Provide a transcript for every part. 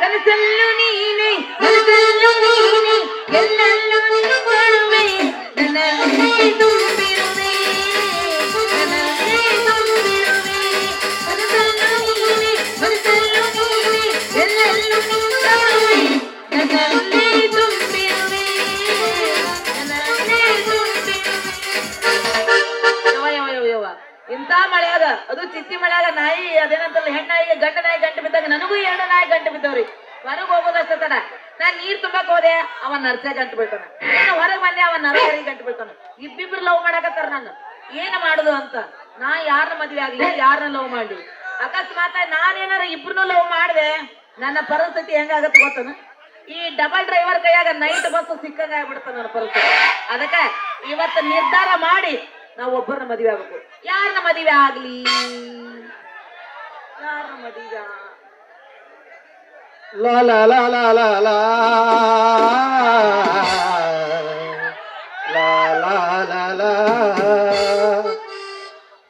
కలసల్లు నీనే. కలసల్లు నీనే. ఎల్లల్లు మునుగోడువే నన్ను ಇಂಥ ಮಳೆ ಅದ ಚಿತ್ತಿ ಮಳೆ ಅದ ನಾಯಿ, ಅದೇನಂತಲ್ಲ ಹೆಣ್ಣಾಯಿಗೆ ಗಂಡ ನಾಯಿ ಗಂಟು ಬಿದ್ದಾಗ ನನಗೂ ಎರಡು ನಾಯಿ ಗಂಟು ಬಿದ್ದವ್ರಿ. ಹೊರಗೆ ಹೋಗೋದಷ್ಟ ತಡ. ನಾನ್ ನೀರ್ ತುಂಬಕ್ ಹೋದೆ ಅವ ನರ್ಸೆ ಗಂಟು ಬೀಳ್ತಾನ. ನಾನು ಹೊರಗೆ ಬಂದೆ ಅವ ನರ್ಸರಿ ಗಂಟು ಬೀಳ್ತಾನ. ಇಬ್ಬಿಬ್ರು ಲವ್ ಮಾಡಕತ್ತಾರ ನಾನು ಏನ್ ಮಾಡುದು ಅಂತ. ನಾ ಯಾರನ್ನ ಮದ್ವೆ ಆಗ್ಲಿ ಯಾರನ್ನ ಲವ್ ಮಾಡ್ಲಿ. ಅಕಸ್ಮಾತ್ ನಾನೇನಾರ ಇಬ್ರು ಲವ್ ಮಾಡಿದೆ, ನನ್ನ ಪರಿಸ್ಥಿತಿ ಹೆಂಗಾಗತ್ತೆ ಗೊತ್ತನ? ಈ ಡಬಲ್ ಡ್ರೈವರ್ ಕೈಯಾಗ ನೈಟ್ ಬಸ್ ಸಿಕ್ಕಂಗ ಆಗ್ಬಿಡ್ತಾನ ನನ್ನ ಪರಿಸ್ಥಿತಿ. ಅದಕ್ಕೆ ಇವತ್ತು ನಿರ್ಧಾರ ಮಾಡಿ ನಾವು ಒಬ್ಬರನ್ನ ಮದುವೆ ಆಗಬೇಕು. ಯಾರನ್ನ ಮದುವೆ ಆಗ್ಲಿ? ಯಾರನ್ನ ಮದುವೆ?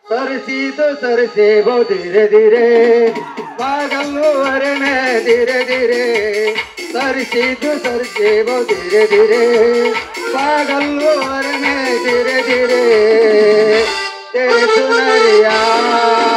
ಸರಿಸೀತು ಲಾ ಸರಿಸಿ ಬಹು ಧೀರೆ ಧೀರೆ. ಬಾಗಲ್ಲು ವರನೆ ಧೀರೆ ಧೀರೆ. सर सिद्ध सर के वो धीरे धीरे। पागल और में धीरे धीरे। तेरे सुनरिया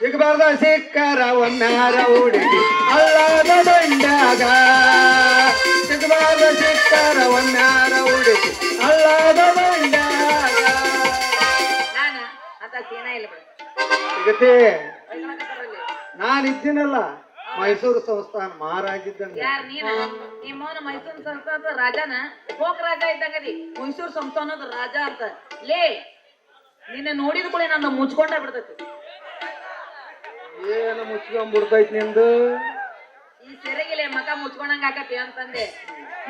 ಸಿಗಬಾರ್ದ ಸಿಕ್ಕರ ಒಮ್ಮ್ಯಾರ ಹುಡುಗಿ ಅಲ್ಲದ ಬಂಡಾಗ ಸಿಗಬಾರ್ದ ಸಿಕ್ಕರ ಒಮ್ಮ್ಯಾರ ಹುಡುಗಿ ಅಲ್ಲದ ಬಂಡಾಗ ನಾನ? ಅಂತ ಸೀನ ಇಲ್ಲ ಬಿಡು ಸಿಗತಿ ಬೈಕೊಳಕತ್ತಾರಲ್ಲಿ. ನಾನು ಇದ್ದೀನಲ್ಲ ಮೈಸೂರು ಸಂಸ್ಥಾನ ಮಹಾರಾಜಿದ್ದ ಯಾರ್ ನೀನ? ನಿಮ್ಮವನ ಮೈಸೂರು ಸಂಸ್ಥಾನದ ರಾಜನ? ಹೋಗ ರಾಜ ಇದ್ದಂಗದಿ. ಮೈಸೂರು ಸಂಸ್ಥಾನದ ರಾಜ ಅಂತ. ಲೇ ನಿನ್ನ ನೋಡಿದ ಕೂಡ ನನ್ನ ಮುಚ್ಕೊಂಡ ಬಿಡ್ತೈತಿ. ಏನು ಮುಚ್ಕೊಂಡ್ಬಿಡ್ತೈತಿ ನಿಂದು? ಈ ಸೆರೆಗಿಲೆ ಮಗ ಮುಚ್ಕೊಂಡಂಗ ಆಕತಿ ಅಂತಂದೆ.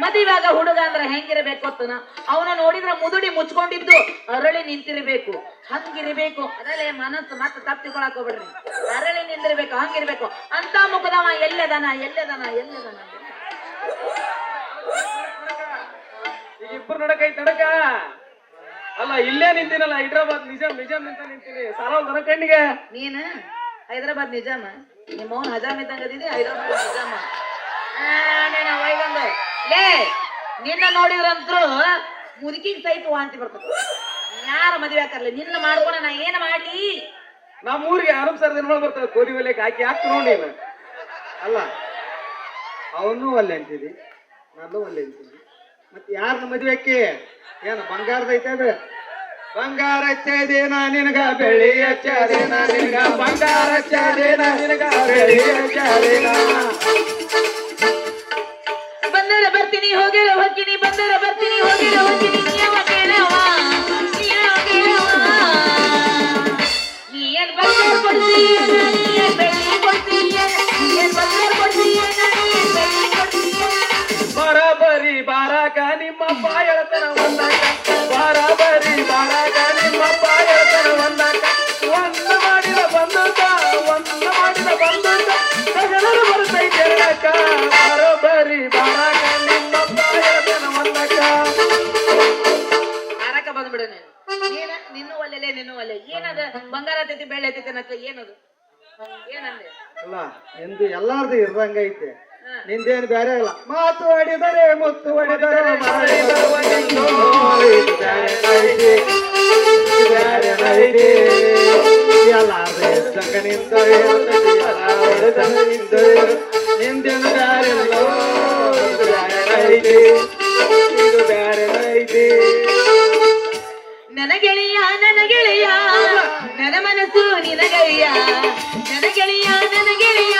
ಮದುವಾಗ ಹುಡುಗ ಅಂದ್ರೆ ಹೆಂಗಿರ್ಬೇಕು ಗೊತ್ತನ? ಅವನ ನೋಡಿದ್ರ ಮುದುಡಿ ಮುಚ್ಕೊಂಡಿದ್ದು ಅರಳಿ ನಿಂತಿರ್ಬೇಕು. ಹಂಗಿರ್ಬೇಕು. ಅದಲ್ಲೇ ಮನಸ್ಸು ಮತ್ತೆ ತಪ್ಪಿಕೊಳಕ್ ಹೋಗ್ಬಿಡ್ರಿ. ಅರಳಿ ನಿಂದಿರ್ಬೇಕು ಹಂಗಿರ್ಬೇಕು. ಅಂತ ಮುಖದವ ಎಲ್ಲೆದನ ಎಲ್ಲೆದನ ಎಲ್ಲೆದನ. ಇಬ್ಬರು ಐತಿ ನಡಕ. ಅಲ್ಲ ಇಲ್ಲೇ ನಿಂತೀನಲ್ಲ ಹೈದ್ರಾಬಾದ್ ನಿಜಾಮ್ ನಿಜಾಮ್ ಅಂತ ನಿಂತೀನಿ ಸಾಲ ದನ ಕಣ್ಣಿಗೆ. ನೀನು? ಹೈದ್ರಾಬಾದ್ ನಿಜಾಮ? ನಿಮ್ಮ ಅವನ್ ಹಜಾಮ್ ಇದ್ದಂಗದಿದೆ ಹೈದರಾಬಾದ್ ನಿಜಾಮ. ನೀನು ಲೇ ನಿನ್ನ ನೋಡಿದ್ರಂತ್ರು ಮುದುಕಿಗೆ ಸಹಿತ ವಾಂತಿ ಬರ್ತದೆ. ಯಾರ ಮದುವೆ ಹಾಕಲ್ಲ ನಿನ್ನ ಮಾಡ್ಕೊಂಡ ನಾ ಏನ್ ಮಾಡ್ಲಿ? ನಮ್ಮ ಊರಿಗೆ ಅನುಪ್ ಸರ್ ದಿನ ಬರ್ತದೆ ಕೋರಿ ಒಲೆಗೆ ಹಾಕಿ ಹಾಕಿ ನೋಡಿ ಅಲ್ಲ ಅವನು ಅಲ್ಲೇ ಅಂತೀನಿ ನಾನು ಅಲ್ಲೇ ಅಂತೀನಿ ಮತ್ತೆ ಯಾರನ್ನ ಮದುವೆ ಅಕ್ಕಿ? ಏನು ಬಂಗಾರದ ಐತೆ ಅದು? ಬಂಗಾರ ಚೇದೇನ ನಿನಗ ಬೆಳ್ಳಿ ಚೇದೇನ ನಿನಗ. ಬಂಗಾರ ಚೇದೇನ ನಿನಗ ಬೆಳ್ಳಿ ಚೇದೇನ ಬಂದರ ಬರ್ತೀನಿ, ಹೋಗಿರ ಹೋಗ್ತೀನಿ ಬಂದರ ಬರ್ತೀನಿ, ಹೋಗಿರ ಹೋಗ್ತೀನಿ ನಿಯಮ ನಿಯಮ ಕೊಡ್ತೀಯ ನೀ ಬೆಳ್ಳಿ ಕೊಡ್ತೀಯ ನೀ ಕೊಡ್ತೀಯ ಬರಾಬರಿ ಬಾರಾಕ ನಿಮ್ಮಪ್ಪ ಹೇಳ್ತಾನ ಒಂದಾಕ ಬರಾಬರಿ ಬಾರಾಕ ನಿಮ್ಮಪ್ಪ ಹೇಳ್ತಾನ ಒಂದಾಕ ಒಂದು ಮಾಡಿದ ಬಂದೂಕ ಒಂದು ಮಾಡಿದ ಬಂದೂಕ ಸಗಲರು ಬರ್ತೈತೆ ಎರಡಕ್ಕ ಬರಿ ಬಾರಾಕ ನಿಮ್ಮಪ್ಪ ಹೇಳ್ತಾನ ಒಂದಾಕ ಬಾರಾಕ ಬಂದ್ಬಿಡು ನೀನು. ನೀನ ನಿನ್ನೂ ಒಲ್ಲೆಲೆ ನಿನ್ನೂ ಒಲ್ಲೆ ಏನದ? ಬಂಗಾರ ತೆತಿ ಬೆಳ್ಳೆ ತೆತಿ ಏನದು? ಏನಂದೆ? ಅಲ್ಲ ಎಂದು ಎಲ್ಲಾರ್ದು ಇರ್ದಂಗ ಐತೆ ಹಾ. ನಿಂದೇನು ಬೇರೆ ಇಲ್ಲ. ಮಾತು ಹೊಡಿದರೆ ಮುತ್ತು ಆಡಿದರೆ ನಿಂದೇನು ಬೇರೆ ಇದು ಗೆಳೆಯ ನನ್ನ ಗೆಳೆಯ ಮನಸ್ಸು ನಿನಗಯ್ಯ ನನ್ನ ಗೆಳೆಯ ಗೆಳೆಯ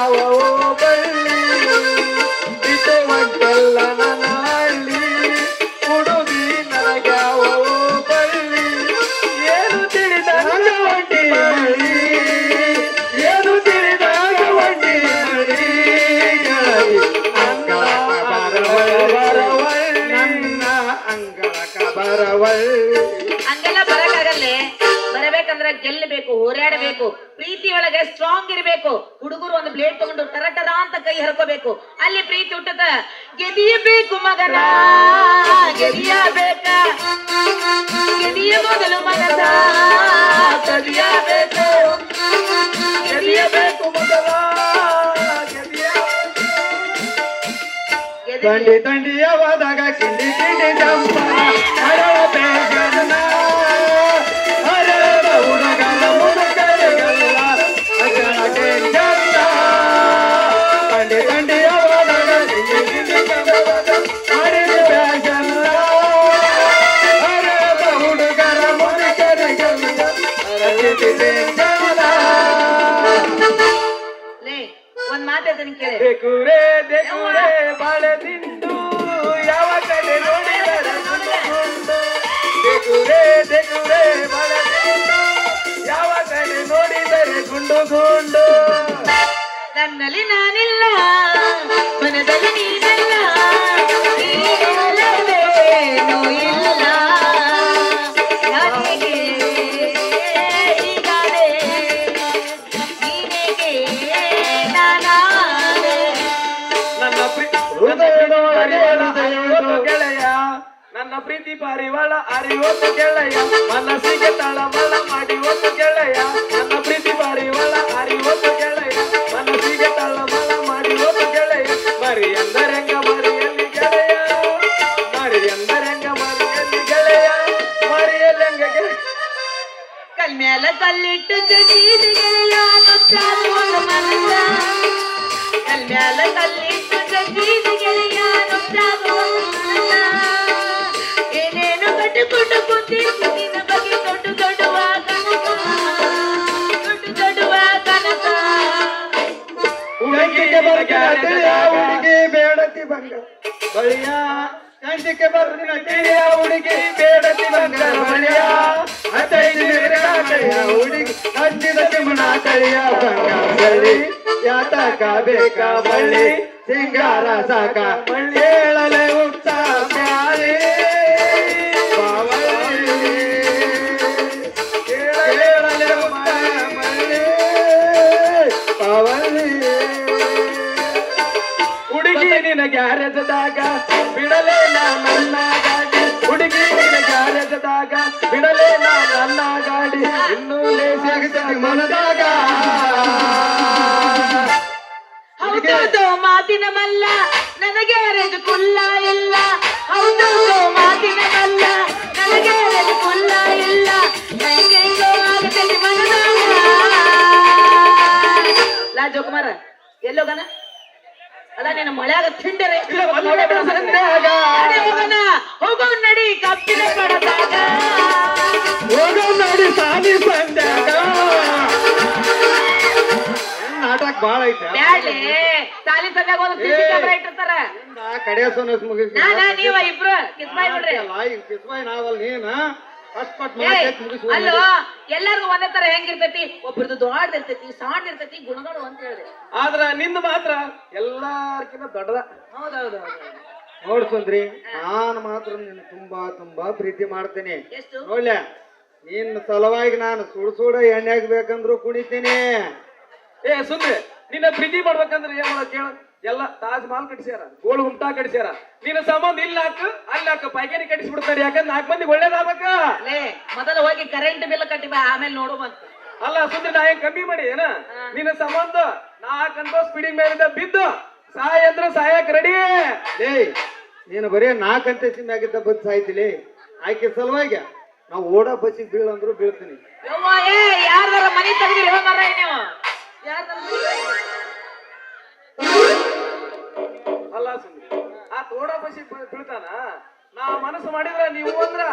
ಗೆದಿಯಬೇಕು ಮಗನ, ಗೆದಿಯಬೇಕ. ಗೆದಿಯ ಮೊದಲು ಮನದ ಕಲಿಯಬೇಕು ಗೆದಿಯಬೇಕು ಮೊದಲ ಗೆದಿಯ ತಂಡಿ ತಂಡಿಯವಾದಾಗ ಕಿಂಡಿ ಕಿಂಡಿ ಜಂಪರ ದೇಕುರೇ ದೇಕುರೇ ಬಾಳದಿಂದು ಯಾವ ಕಡೆ ನೋಡಿದರೆ ಗುಂಡು ದೇಕುರೇ ಬಾಳದಿಂದು ಬಾಳೆ ಯಾವ ಕಡೆ ನೋಡಿದರೆ ಗುಂಡು ಗುಂಡು ನನ್ನಲ್ಲಿ ನಾನಿಲ್ಲ, ಮನದಲ್ಲಿ ನೀನಿಲ್ಲ. ನೀನು ಇಲ್ಲ ನನ್ನ ಪ್ರೀತಿ ಪಾರಿವಾಳ ಅರಿವತ್ತು ಗೆಳೆಯ, ಮನಸ್ಸಿಗೆ ತಳಮಳ ಮಾಡಿ ಒತ್ತು ಗೆಳೆಯ. ನನ್ನ ಪ್ರೀತಿ ಪಾರಿವಾಳ ಅರಿವತ್ತು ಗೆಳೆಯ, ಮನಸ್ಸಿಗೆ ತಳಮಳ ಮಾಡಿ ಒತ್ತು ಗೆಳೆಯ. ಮರಿ ಎಂದರೆಂಗ ಮರಿಯಲ್ಲಿ ಗೆಳೆಯ ಮರಿ ಎಂದರೆಂಗ ಮರಿಯಲ್ಲಿ ಗೆಳೆಯ. ಮರಿಯಲ್ಲೆಂಗ ಕಲ್ಮೇಲ ಕಲ್ಲಿಟ್ಟು ಜಗೀದಿ ಗೆಳೆಯ ನುಚ್ಚಾಗುವ ಮನಸ ಕಲ್ ಮ್ಯಾಲ ಕಲ್ಲಿಟ್ಟು ಜಗೀದಿ ಹುಡುಗಿ ಬೇಡತಿ ಬಂಗ ಬಳಿಯ ಕಂಚಿಕೆ ಬರ್ದಿನ ತಿಳಿಯ ಹುಡುಗಿ ಬೇಡತಿ ಬಂಗಾರ ಬಳಿಯ ಹತ್ತೈದು ಕಳಿಯ ಹುಡುಗಿ ಹಚ್ಚಿದ ತಿಮ್ಮಣ ಕಳಿಯ ಬಂಗಾರ ಬಳ್ಳಿ ಯಾತಕ ಬೇಕ ಬಳ್ಳಿ ಸಿಂಗಾರ ಸಾಕ ಹೇಳಲೆ ಉತ್ತ ಗ್ಯಾರೇಜದಾಗ ಬಿಡಲೇ ಗಾಡಿ ಹುಡುಗಿ ನಿನ ಗ್ಯಾರೇಜದಾಗ ಬಿಡಲೇ ನನ್ನ ಗಾಡಿ ಇನ್ನೂ ಸಿಗತೈತಿ ಮನದಾಗ. ಹೌದು ಮಾತಿನ ಮಲ್ಲ ನನಗೆ ಅರೆದು ಕುಲ್ಲ ಇಲ್ಲ. ಹೌದೌದು ಮಾತಿನ ಮಲ್ಲ ನನಗೆ ಅರೆದು ಕುಲ್ಲ ಇಲ್ಲ. ಹೆಂಗೆಂಗೋ ಆಗತೈತಿ ಮನದಾಗ. ಲಾ ಜೋಕುಮಾರ ಎಲ್ಲೋಗನ ಅಲ್ಲ ನಿನ್ನ ಮಳ್ಯಾಗ ಹೋಗೋಣ ಹೋಗೋಣ ನಡಿ ಕಪ್ಪಿನ ಕಡದಾಗ ಹೋಗೋ ನಡಿ ಸಾಲಿ ನಾಟಕ ಬಾಳ ಐತೆ. ಬ್ಯಾಡ್ಲೆ ಸಾಲಿ ಸಂದಾಗ ಒಂದು ಸಿಸಿ ಕ್ಯಾಮ್ರಾ ಇಟ್ಟಿರ್ತಾರ. ಕಡೆ ಸೊನಸ್ ಮುಗಿಸ್ ನಾನ ನೀವ ಇಬ್ರು ಕಿಸ್ಬಾಯ್ ಬಿಡ್ರಿ ಕಿಸ್ಬಾಯ್ ನಾವಲ್ ನೀನ? ಅಲ್ಲೋ ಎಲ್ಲಾರ್ಗು ಒಂದೇ ತರ ಹೆಂಗಿರ್ತೈತಿ? ಒಬ್ರದ್ದು ದೊಡ್ಡದಿರ್ತೈತಿ ಸಣ್ಣ ಇರ್ತೈತಿ ಗುಣಗಳು ಅಂತ ಹೇಳಿದೆ. ಆದ್ರ ನಿಂದ ಮಾತ್ರ ಎಲ್ಲಾರ್ಕಿಂತ ದೊಡ್ಡದ. ಹೌದೌದು ನೋಡ್ ಸುಂದ್ರಿ ನಾನು ಮಾತ್ರ ನಿನ್ನ ತುಂಬಾ ತುಂಬಾ ಪ್ರೀತಿ ಮಾಡ್ತೇನೆ. ನೋಡ್ಲ ನಿನ್ನ ಸಲುವಾಗಿ ನಾನು ಸುಡು ಸುಡ ಎಣ್ಣೆ ಹಾಕ್ಬೇಕಂದ್ರು ಕುಣಿತೇನೆ ಏ ಸುಂದ್ರಿ ನಿನ್ನ ಪ್ರೀತಿ ಮಾಡ್ಬೇಕಂದ್ರೆ ಏನ್ ಮಾಡೋದ್ ಕೇಳ. ಎಲ್ಲ ತಾಜ್ ಮಹಲ್ ಕಟ್ಸ್ಯಾರ ಗೋಳು ಗುಮ್ಟಾ ಕಟ್ಸ್ಯಾರ. ನಿನ್ನ ಸಂಬಂಧ ಇಲ್ಲ ಹಾಕ ಅಲ್ಲಿ ಹಾಕ ಪೈಖಾನಿ ಕಟ್ಟಿಸ್ಬಿಡ್ತಾರೆ ಯಾಕಂದ್ರೆ ನಾಲ್ಕು ಮಂದಿ ಒಳ್ಳೇದಾಗಬೇಕ. ಲೇ ಮೊದಲು ಹೋಗಿ ಕರೆಂಟ್ ಬಿಲ್ ಕಟ್ಟಿ ಬಾ ಆಮೇಲೆ ನೋಡು ಬಂತ. ಅಲ್ಲ ಸುಂದ್ರ ನಾ ಹೆಂಗ್ ಕಮ್ಮಿ ಮಾಡಿ ಏನ? ನಿನ್ನ ಸಂಬಂಧ ನಾಲ್ಕಂತ ಸ್ಪೀಡಿಂಗ್ ಮೇಲಿಂದ ಬಿದ್ದು ಸಾಯ ಅಂದ್ರೆ ಸಾಯಕ್ ರೆಡಿ ಲೇ ನೀನು ಬರೀ ನಾಲ್ಕಂತೆ ಸಿಮ್ಯಾಗಿದ್ದ ಬಸ್ ಸಾಯ್ತಿಲಿ ಆಯ್ಕೆ ಸಲುವಾಗಿ ನಾವು ಓಡೋ ಬಸ್ಸಿಗೆ ಬೀಳಂದ್ರು ಬೀಳ್ತೀನಿ. ಯವ್ವ ಏ ಯಾರ್ದಾರ ಮನಿ ತೆಗ್ದಿರಿ ಹೋಗಾರ ನೀವು. ಯಾರ್ದಾರ ಮನಿ ಅಲ್ಲ ಸುಂದ್ರಿ ಆ ತೋಡ ಬಸಿ ಬೀಳ್ತಾನ? ನಾ ಮನಸ್ಸು ಮಾಡಿದ್ರ ನೀವು ಅಂದ್ರ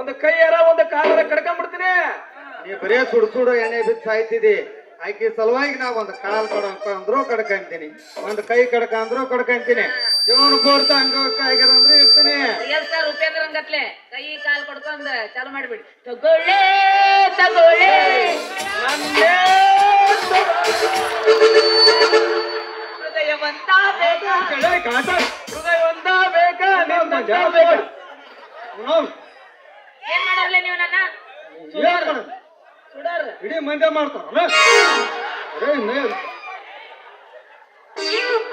ಒಂದು ಕೈಯಾರ ಒಂದು ಕಾಲರ ಕಡ್ಕೊಂಡ್ಬಿಡ್ತೀನಿ ನೀ ಬರೇ ಸುಡು ಸುಡು ಎಣ್ಣೆ ಬಿದ್ದು ಸಾಯ್ತಿದಿ. ಆಕೆ ಸಲುವಾಗಿ ನಾ ಒಂದು ಕಾಲ್ ಕಡಕ ಅಂದ್ರೂ ಕಡ್ಕಂತೀನಿ. ಒಂದು ಕೈ ಕಡಕ ಅಂದ್ರೂ ಕಡ್ಕಂತೀನಿ. ಜೀವನ ಪೂರ್ತಿ ಹಂಗ ಇರ್ತೀನಿ. ಸರ್ ಉಪೇಂದ್ರ ಹಂಗತ್ಲೆ ಕೈ ಕಾಲ್ ಕೊಡ್ಕೊಂಡ್ ಚಾಲು ಮಾಡ್ಬಿಡಿ. ತಗೊಳ್ಳೆ ತಗೊಳ್ಳೆ. ನನ್ನೇ ಹೃದಯವಂತ ಬೇಗ ಹೃದಯವಂತ ನಿನ್ನ ಏನ್ ನೀವು ನನ್ನ? ಏನ್ ಸುಡರ್ ಇಡೀ ಮಂದಿ ಮಾಡ್ತಾರಲ್ಲ ಅರೇ ಮೇಲ್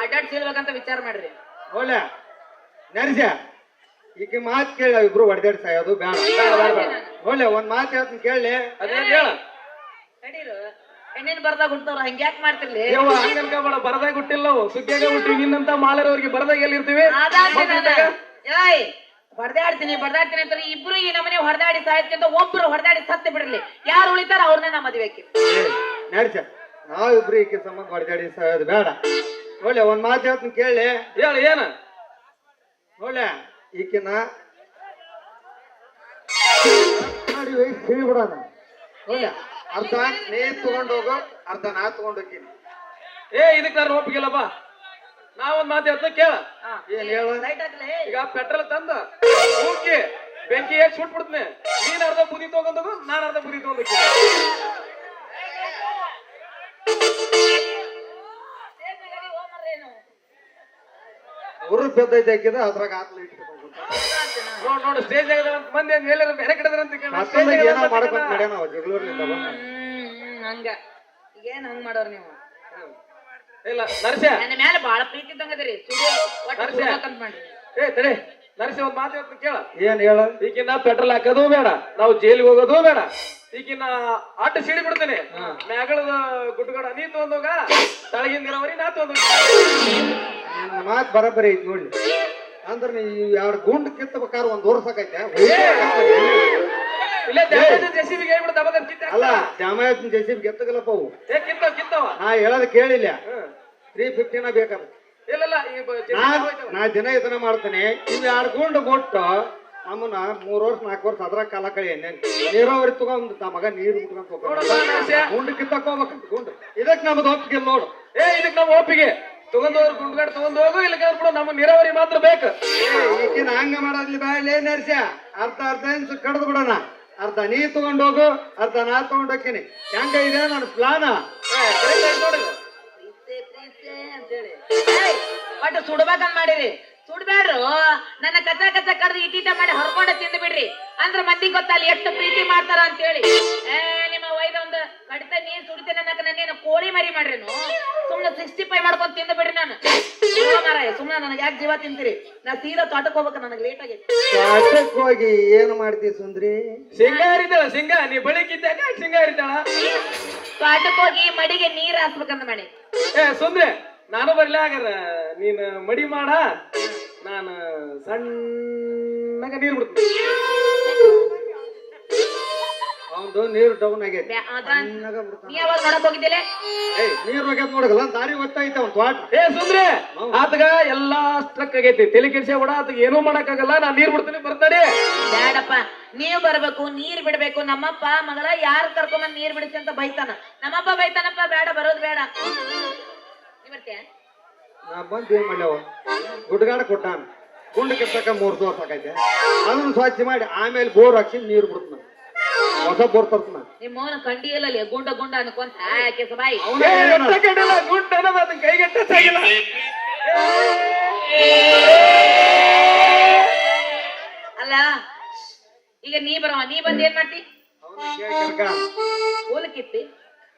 ಅಡ್ಡಾಡ್ ಸೀಳ್ಬೇಕಂತ ವಿಚಾರ ಮಾಡ್ರಿ. ಒಳ್ಳೆ ನರ್ಜ ಈಗ ಮಾತು ಕೇಳ ಇಬ್ರು ಹೊಡೆದಾಡಿ ಸಾಯೋದು ಬೇಡ ಒಳ್ಳೆ ಒಂದ್ ಮಾತು ಹೇಳ್ತೀನಿ ಕೇಳಿ. ಅದೇ ಹೇಳ? ನಡೀರು. ಹೆಣ್ಣಿನ ಬರ್ದಾಗ ಹುಡ್ತವ್ರ ಹಂಗ್ಯಾಕ್ ಮಾಡ್ತಿರ್ಲಿ? ಯವ್ವ ಹಂಗನ್ಕೋಬೇಡ ಬರದಾಗ ಹುಟ್ಟಿಲ್ಲ ಸುಗ್ಗಿಯಾಗ ಹುಟ್ಟಿ ನಿನ್ನಂತ ಮಾಲರವ್ರಿಗೆ ಬರದಾಗ ಎಲ್ಲಿರ್ತೀವಿ? ಅದಾಗ್ಲಿ ನಾನು. ಮತ್ತಿದ್ದಾಗ? ಏಯ್ ಹೊಡೆದಾಡ್ತೀನಿ ಬಡದಾಡ್ತೀನಿ ಅಂತ ಇಬ್ರು ಈ ನಮ್ಮನೆ ಹೊಡೆದಾಡಿ ಸಾಯತ್ಕಿಂತ ಒಬ್ರು ಹೊಡೆದಾಡಿ ಸತ್ತು ಬಿಡ್ಲಿ. ಯಾರು ಉಳಿತಾರ ಅವ್ರನ್ನ ನಾ ಮದುವೆ ನಡ್ಸ. ನಾವಿಬ್ರು ಈಕೆ ಸಂಬಂಧ ಹೊಡೆದಾಡಿ ಸಾಯೋದು ಬೇಡ. ಒಳ್ಳೆ ಒಂದ್ ಮಾತು ಹೇಳ್ತೀನಿ ಕೇಳಿ. ಹೇಳ ಏನ? ಒಳ್ಳೆ ಈಕಿನ ಕಿವಿ ಬಿಡೋಣ. ಒಳ್ಳೆ. ಅರ್ಧ ನೀ ತಗೊಂಡ್ ಹೋಗು ಅರ್ಧ ನಾ ತಗೊಂಡ್ ಹೋಗ್ತೀನಿ. ಏ ಇದಕ್ಕೆ ನಾನು ಒಪ್ಪಿಗಿಲ್ಲಪ್ಪ ನಾ ಒಂದ್ ಮಾತು ಹೇಳ್ತ ಕೇಳ. ಏನ್ ಹೇಳ? ಈಗ ಪೆಟ್ರೋಲ್ ತಂದ ಹೋಗಿ ಬೆಂಕಿ ಹೇಗೆ ಸುಟ್ಬಿಡ್ತೀನಿ. ನೀನ್ ಅರ್ಧ ಬುದಿ ತಗೊಂಡೋಗು ನಾನು ಅರ್ಧ ಬುದಿ ತಗೊಂಡೋಗಿ ಉರು ಬೆದ್ದೈತೆ ಹಾಕಿದ ಅದ್ರಾಗ ಇಟ್ಕೊಂಡು ನೋಡ್ ನೋಡು ಸ್ಟೇಜ್ ಮಂದಿ ಎಲ್ಲಾರ ಬೇರೆ ಅಂತ ಕೇಳ. ಮತ್ತೊಂದಾಗ ಏನೋ ನಡೆಯ ನಾವು ಬಂದ. ಹಂಗ. ಏನ್ ಹಂಗ್ ಮಾಡೋರ್ ನೀವು? ಇಲ್ಲ ನರ್ಸ ನನ್ನ ಮೇಲೆ ಬಾಳ ಪ್ರೀತಿ ಇದ್ದಂಗದಿರಿ ಸುಡಿ ಒಟ್ಟು ನರ್ಸ್ಯ. ಮಾಡ್ರಿ ಏ ತಡೆ. ನರ್ಸಿ ಒಂದ್ ಮಾತು ಹೇಳ್ತೀನಿ ಕೇಳ. ಏನ್ ಹೇಳ? ಈಗಿನ ಪೆಟ್ರೋಲ್ ಹಾಕೋದು ಬೇಡ ನಾವು ಜೈಲಿಗೆ ಹೋಗೋದು ಬೇಡ. ಈಗಿನ ಆಟ ಸಿಡಿ ಬಿಡ್ತೀನಿ. ಮ್ಯಾಗಳದ ಗುಡ್ಗಡ ನೀ ತಗೊಂಡೋಗ ತಳಗಿನ ನೀರಾವರಿ ನಾ ತಗೊಂಡೋಗ ಮಾತ್ ಐತಿ ನೋಡಿ ಅಂದ್ರ ನೀ ಯಾರ ಗುಂಡ್ ಕಿತ್ತಬೇಕಾದ್ರೆ ಒಂದ್ ವರ್ಷ ಆಕೈತೆ. ಇಲ್ಲ ಜೆಸಿಬಿಗೆ ಹೇಳ್ಬಿಡ್ತ ಕಿತ್ತ ಅಲ್ಲ ಜಾಮಾಯತ್ ಜೆಸಿಬಿ ಗೆತ್ತಗಲ್ಲಪ್ಪ ಅವು. ಏ ಕಿತ್ತವ ಕಿತ್ತವ. ನಾ ಹೇಳೋದು ಕೇಳಿಲ್ಲ. ತ್ರೀ ಫಿಫ್ಟಿನ ಬೇಕಾದ ಇಲ್ಲಲ್ಲ ಈ ಬ- ನಾ ದಿನ ಇದನ್ನ ಮಾಡ್ತೀನಿ. ಇವ್ ಎರಡು ಗುಂಡು ಕೊಟ್ಟು ನಮ್ಮನ್ನ ಮೂರ್ ವರ್ಷ ನಾಲ್ಕು ವರ್ಷ ಅದರ ಕಾಲ ಕಳಿ ನೀರಾವರಿ ತಗೊಂಡ್ ತಮಗ ಮಗ ನೀರು ಮುಟ್ಕೊಂತ ನೋಡಪ್ಪ ನರ್ಸ್ಯ. ಗುಂಡು ಕಿತ್ತಕ್ ಹೋಗ್ಬೇಕಂತ ಗುಂಡು. ಇದಕ್ ನಮ್ದು ಒಪ್ಪಿಗೆ ನೋಡು. ಏ ಇದಕ್ಕೆ ನಮ್ಮ ಒಪ್ಪಿಗೆ. ತಗೊಂಡೋರು ಗುಂಡ್ಗಾಡ್ ತಗೊಂಡ್ ಹೋಗು ಇಲ್ಲ ಬಿಡು ನಮ್ಮ ನೀರಾವರಿ ಮಾತ್ರ ಬೇಕು. ಈಗಿನ ಹಂಗ ಮಾಡೋದ್ಲಿ ಬಾಯ್ಲೇ ನರ್ಸ ಅರ್ಧ ಅರ್ಧ ಏನ್ ಕಡ್ದು ಬಿಡೋಣ. ಅರ್ಧ ನೀ ತಗೊಂಡ್ ಹೋಗು ಅರ್ಧ ನಾ ತಗೊಂಡ್ ಹೋಗ್ತೀನಿ ಹೆಂಗ ಇದೆ ನನ್ನ ಪ್ಲಾನ್ ನೋಡಿಲ್ಲ. ಸುಡ್ಬೇಕಂತ ಮಾಡಿರಿ. ಸುಡ್ಬೇಡ್ರು ನನ್ನ ಕಚ ಕಚ ಕರೆದು ಇಟ್ಟಿಟ ಮಾಡಿ ಹರ್ಕೊಂಡ ತಿಂದು ಬಿಡ್ರಿ. ಅಂದ್ರ ಮಂದಿ ಗೊತ್ತಲ್ಲ ಎಷ್ಟು ಪ್ರೀತಿ ಮಾಡ್ತಾರ ಅಂತೇಳಿ. ಏ ನಿಮ್ಮ ವೈದ ಒಂದು ಕಡಿತ ನೀನ್ ಸುಡಿತೇನೆ ಅನ್ನಕ ನನ್ನೇನು ಕೋಳಿ ಮರಿ ಮಾಡ್ರಿನು ಸುಮ್ನೆ ಸಿಕ್ಸ್ಟಿ ಫೈವ್ ಮಾಡ್ಕೊಂಡು ತಿಂದು ಬಿಡ್ರಿ ನಾನು. ಮಾರಾಯ ಸುಮ್ನೆ ನನಗೆ ಯಾಕೆ ಜೀವ ತಿಂತೀರಿ? ನಾ ಸೀದಾ ತೋಟಕ್ಕೆ ಹೋಗ್ಬೇಕು ನನಗೆ ಲೇಟ್ ಆಗಿತ್ತು ಕಾಟಕ್ ಹೋಗಿ ಏನು ಮಾಡ್ತೀವಿ ಸುಂದ್ರಿ? ಸಿಂಗಾರಿದ್ದಾಳ ಸಿಂಗ ನೀ ಬಳಿಕಿದ್ದಾಗ ಸಿಂಗಾರಿದ್ದಾಳ ತೋಟಕ್ಕೆ ಹೋಗಿ ಮಡಿಗೆ ನೀರ್ ಹಾಸ್ಬೇಕಂತ ಮಾಡಿ. ಏ ಸುಂದ್ರೆ ನಾನು ಬರ್ಲಿ ಹಾಗಾರ ನೀನ್ ಮಡಿ ಮಾಡ ನಾನು ಸಣ್ಣಗ ನೀರು ಬಿಡ್ತೀನಿ. ಅವನದು ನೀರು ಡೌನ್ ಆಗೈತಿ. ಸಣ್ಣಗ ಬಿಡ್ತಾನ. ನೀ ಯಾವಾಗ ನೋಡಕ್ ಹೋಗಿದ್ದಿಲ್ಲ ಏಯ್ ನೀರು ಹೋಗ್ಯದ ನೋಡಗಲ್ಲ ದಾರಿ ಗೊತ್ತಾಯ್ತ ಅವ್ನ್ ತ್ವಾಟ. ಏ ಸುಂದ್ರೆ ಆತಗ ಎಲ್ಲಾ ಸ್ಟ್ರಕ್ ಆಗೈತಿ. ತಲೆ ಕೆಡ್ಸ ಬಿಡ ಆತಗ ಏನೂ ಮಾಡಕ್ಕಾಗಲ್ಲ ನಾನ್ ನೀರ್ ಬಿಡ್ತೀನಿ ಬರ್ತಾನೆ ಬೇಡಪ್ಪ ನೀವು ಬರ್ಬೇಕು ನೀರ್ ಬಿಡ್ಬೇಕು. ನಮ್ಮಪ್ಪ ಮಗಳ ಯಾರು ಕರ್ಕೊಂಡ್ ನೀರ್ ಬಿಡಿಸಿ ಅಂತ ಬೈತಾನ. ನಮ್ಮಪ್ಪ ಬೈತಾನಪ್ಪ ಬೇಡ ಬರೋದ್ ಬೇಡ ಬರ್ತೀಯ ನಾ ಬಂದು ಏನ್ ಮಾಡ್ಯಾವ ಗುಡ್ಗಾಡ ಕೊಟ್ಟಾನ. ಗುಂಡು ಕೆತ್ತಕ ಮೂರ್ ದಿವಸ ಆಕೈತೆ ಅದನ್ನ ಸ್ವಚ್ಛ ಮಾಡಿ ಆಮೇಲೆ ಬೋರ್ ಹಾಕಿ ನೀರು ಬಿಡ್ತಾನ ಹೊಸ ಬೋರ್ ತರ್ತಾನ ನಿಮ್ಮ ಮೌನ ಕಂಡಿಯಲ್ಲ ಗುಂಡ ಗುಂಡ ಅನ್ಕೊಂತ? ಕೆಸ ಬಾಯಿ. ಗುಂಡ ಅನ್ನೋದು ಅದನ್ ಕೈಗೆ ಟಚ್ ಆಗಿಲ್ಲ ಅಲ್ಲ ಈಗ ನೀ ಬರವ. ನೀ ಬಂದ್ ಏನ್ ಮಾಡ್ತಿ? ಹುಲ್ ಕಿತ್ತಿ.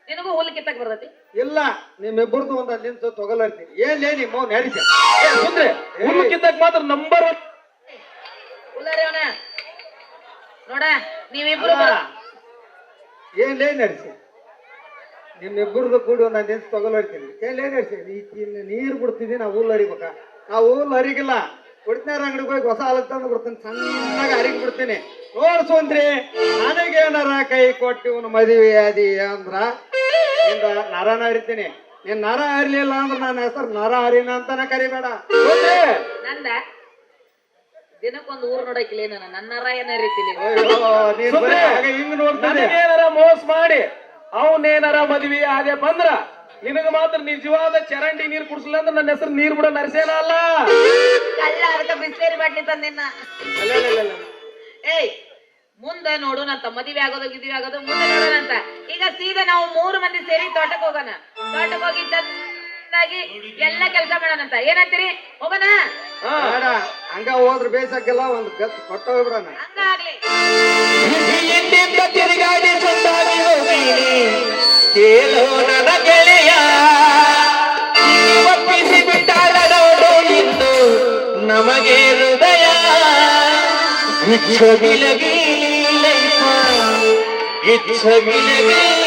ನಿನಗೂ ಹುಲ್ ಕಿತ್ತಕ್ ಬರ್ತೈತಿ? ಇಲ್ಲ ನಿಮ್ಮಿಬ್ಬರದು ಒಂದ್ ಅಲ್ಲಿಂದ ತೊಗಲರ್ತೀನಿ ಏನ್ ನಿಮ್ಮ ಮೌನ್ ಹೇಳಿಕೆ ಏ, ಸುಂದ್ರೆ ಹುಲ್ಲು ಕಿತ್ತಕ್ ಮಾತ್ರ ನಂಬರ್ ಒನ್ ಹುಲ್ಲರಿ ಅವನ ನೋಡ ನೀವಿಬ್ರು ಬರ- ಏನ್ಲೇ ನಡಿಸಿ. ನಿಮ್ಮಿಬ್ಬರದು ಕೂಡಿ ಒಂದ್ ಅಲ್ಲಿಂದ ತೊಗೊಲರ್ತೀನಿ ಏನ್ ಏನ್ ನಡೆಸಿ ನೀರು ಬಿಡ್ತಿದ್ದೀನಿ ನಾವು ಹುಲ್ಲು ಹರಿಬೇಕ. ನಾವು ಹುಲ್ಲು ಹರಿಗಿಲ್ಲ. ಕೊಡ್ತಾರ ಅಂಗಡಿಗೆ ಹೋಗಿ ಹೊಸ ಹಾಲು ತಂದು ಬಿಡ್ತೀನಿ ಸಣ್ಣಗೆ ಹರಿಗಿ ಬಿಡ್ತೀನಿ. ನೋಡ್ಸೋನ್ರಿ ನನಗೇನಾರ ಕೈ ಕೊಟ್ಟು ಇವನು ಮದುವೆ ಆದಿ ಅಂದ್ರ ನಿಂದ ನರನ ಹರಿತೀನಿ ನೀನ್ ನರ ಹರಿಲಿಲ್ಲ ಅಂದ್ರೆ ನನ್ನ ಹೆಸರು ನರ ಹರಿನ ಅಂತಾನೆ ಕರಿಬೇಡ. ನಂದ ದಿನಕ್ಕೊಂದು ಊರ್ ನೋಡಕ್ಕಿಲ್ಲ ನಾನು ನನ್ನ ಏನ ರೀತಿಲಿ ಅಯ್ಯೋ ನೀನ್ ಬರೀ ಸುಮ್ನೆ. ಹಾಗೆ ಹಿಂಗ್ ನೋಡ್ತಿದ್ದೆ. ನನಗೇನಾರ ಮೋಸ ಮಾಡಿ ಅವನೇನಾರ ಮದ್ವಿ ಆದೆ ಬಂದ್ರ ನಿನಗ ಮಾತ್ರ ನಿಜವಾದ ಚರಂಡಿ ನೀರ್ ಕುಡ್ಸಲ್ಲ ಅಂದ್ರೆ ನನ್ನ ಹೆಸರು ನೀರ್ ಬಿಡೋ ನರಸೇನ ಅಲ್ಲ? ಅಲ್ಲ ಅದಕ್ಕ ಬಿಸ್ಲೇರಿ ಬಾಟ್ಲಿ ತಂದಿನ ಅಲ್ಲ, ಅಲ್ಲ, ಅಲ್ಲ, ಅಲ್ಲ. ಏಯ್ ಮುಂದೆ ನೋಡೋಣಂತ ಮದುವೆ ಆಗೋದು ಗಿದ್ವಿ ಆಗೋದು ಮುಂದೆ ನೋಡೋಣಂತ ಈಗ ಸೀದಾ ನಾವು ಮೂರು ಮಂದಿ ಸೇರಿ ತೋಟಕ್ಕೆ ಹೋಗೋಣ. ತೋಟಕ್ಕೆ ಹೋಗಿ ಚೆನ್ನಾಗಿ ಎಲ್ಲ ಕೆಲಸ ಮಾಡೋಣಂತ ಏನಂತೀರಿ? ಹೋಗೋಣ? ಹಂಗ ಹೋದ್ರ ಬೇಸಕ್ಕೆಲ್ಲ ಒಂದು ಗತ್ ಕೊಟ್ಟೋಗ್ಬಿಡಣ ಹಂಗಾಗ್ಲಿ ಆಗ್ಲಿ. ತಿರುಗಾಡಿ ಸುತ್ತಾಗಿ ಹೋಗೀನಿ? ಕೇಳೋ ನನ್ನ ಗೆಳೆಯ. ಒಪ್ಪಿಸಿ ಬಿಟ್ಟಾರ ನೋಡು ಇನ್ನು ನಮಗೆ ಹೃದಯ. ಲೈಫ It's a minute.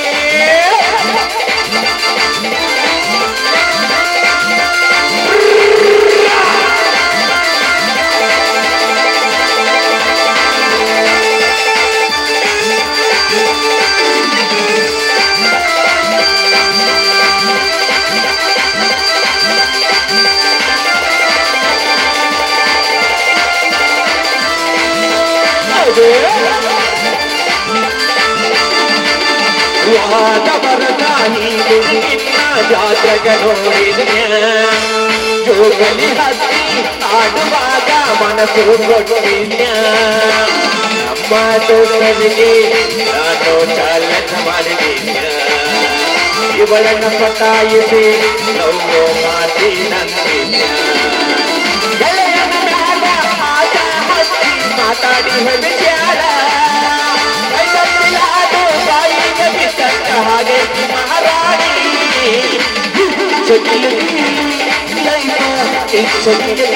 ವಾದ ಬರದಾನಿ ಜಾತ್ರಗಳು ಜೋಗಲಿ ಹತ್ತಿ ಆಡುವಾಗ ಮನಸ್ಸು ಕೊಟ್ಟಿದ್ಯ ನಮ್ಮ ತೋರನಿಗೆ ನಾನು ಚಾಲನ ಮಾಡಿದ್ಯ ಇವಳನ್ನ ಪಟಾಯಿಸಿ ನಾವು ಮಾಡಿ ನಂಬಿದ್ಯ ಮಾತಾಡಿ ಹೇಳಿ महारानी चकली नैना एक चकली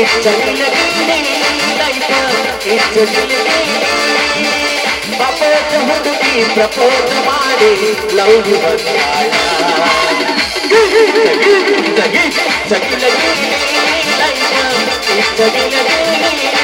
एक चकली नैना एक चकली ಪ್ರಪೋಚ ಹುಡುಗಿ ಪ್ರಪೋಚ ಮಾಡಿ ಲವ್ ಬಂದಾಳ ಚಗಿಲಗಿ ನೈನ ಚಗಿಲಗಿ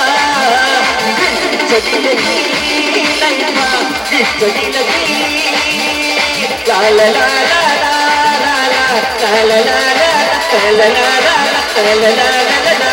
la la la la la